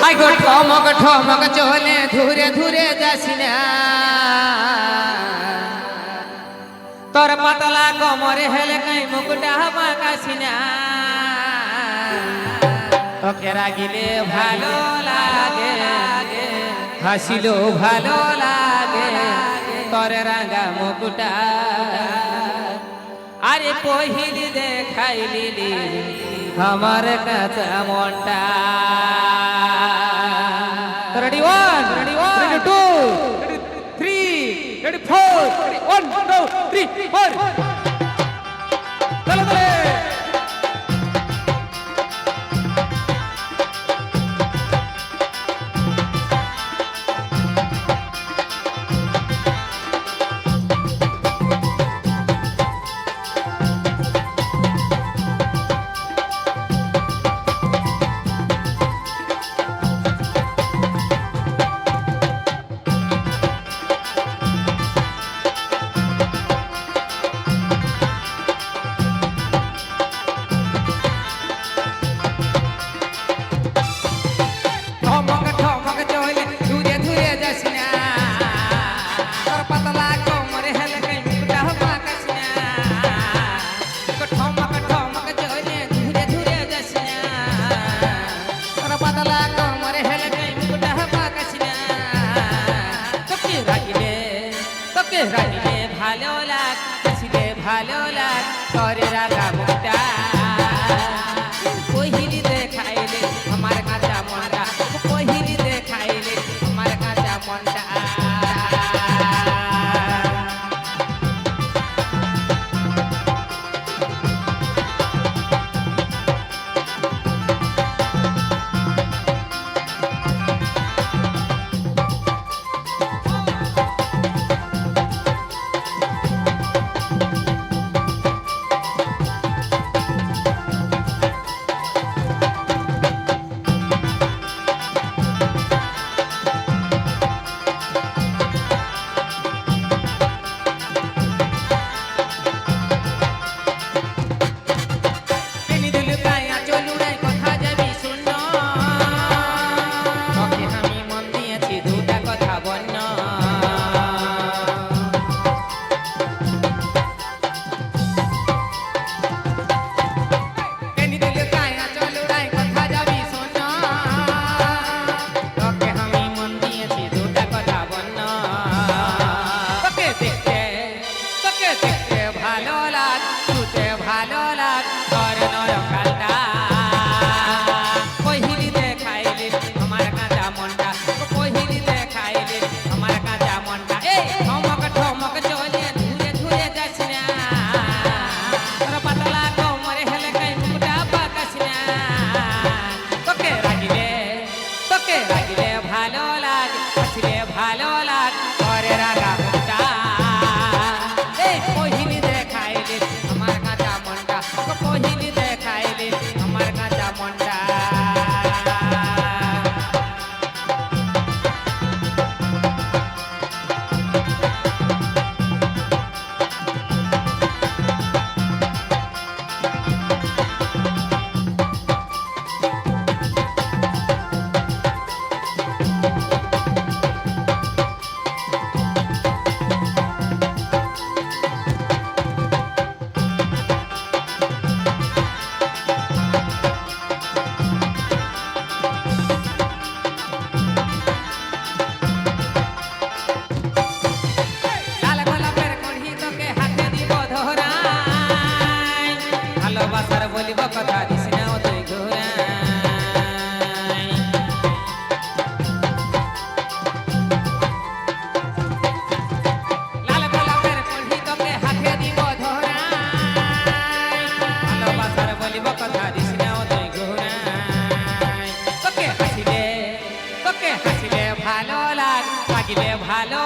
High গো ঠমক ঠমক, চলে ধুরে ধুরে যাস তোর পাতলা কমরে হেলে কাই মুকুটা বাঁকাছি না তোকে রাগিলে ভালো লাগে হাসিলেও ভালো লাগে, তোর রাঙা মুকুটা আরে পহিলি দেখাইলি আমার কাছে মনটা। ready one, ready one, ready two, ready three, ready four, ready one, two, three, four. ভালো লাগ করে রাগা লাগ হাসিলে ভালো লাগ ভালোবাসার বলিব কথা দিস না তুই ঘুরাই। লাল গোলাপের কড়ি তোকে হাতে দিব ধরাই। ভালোবাসার বলিব কথা দিস না তুই ঘুরাই। তোকে হাসিলে, তোকে ভালো লাগ ভালো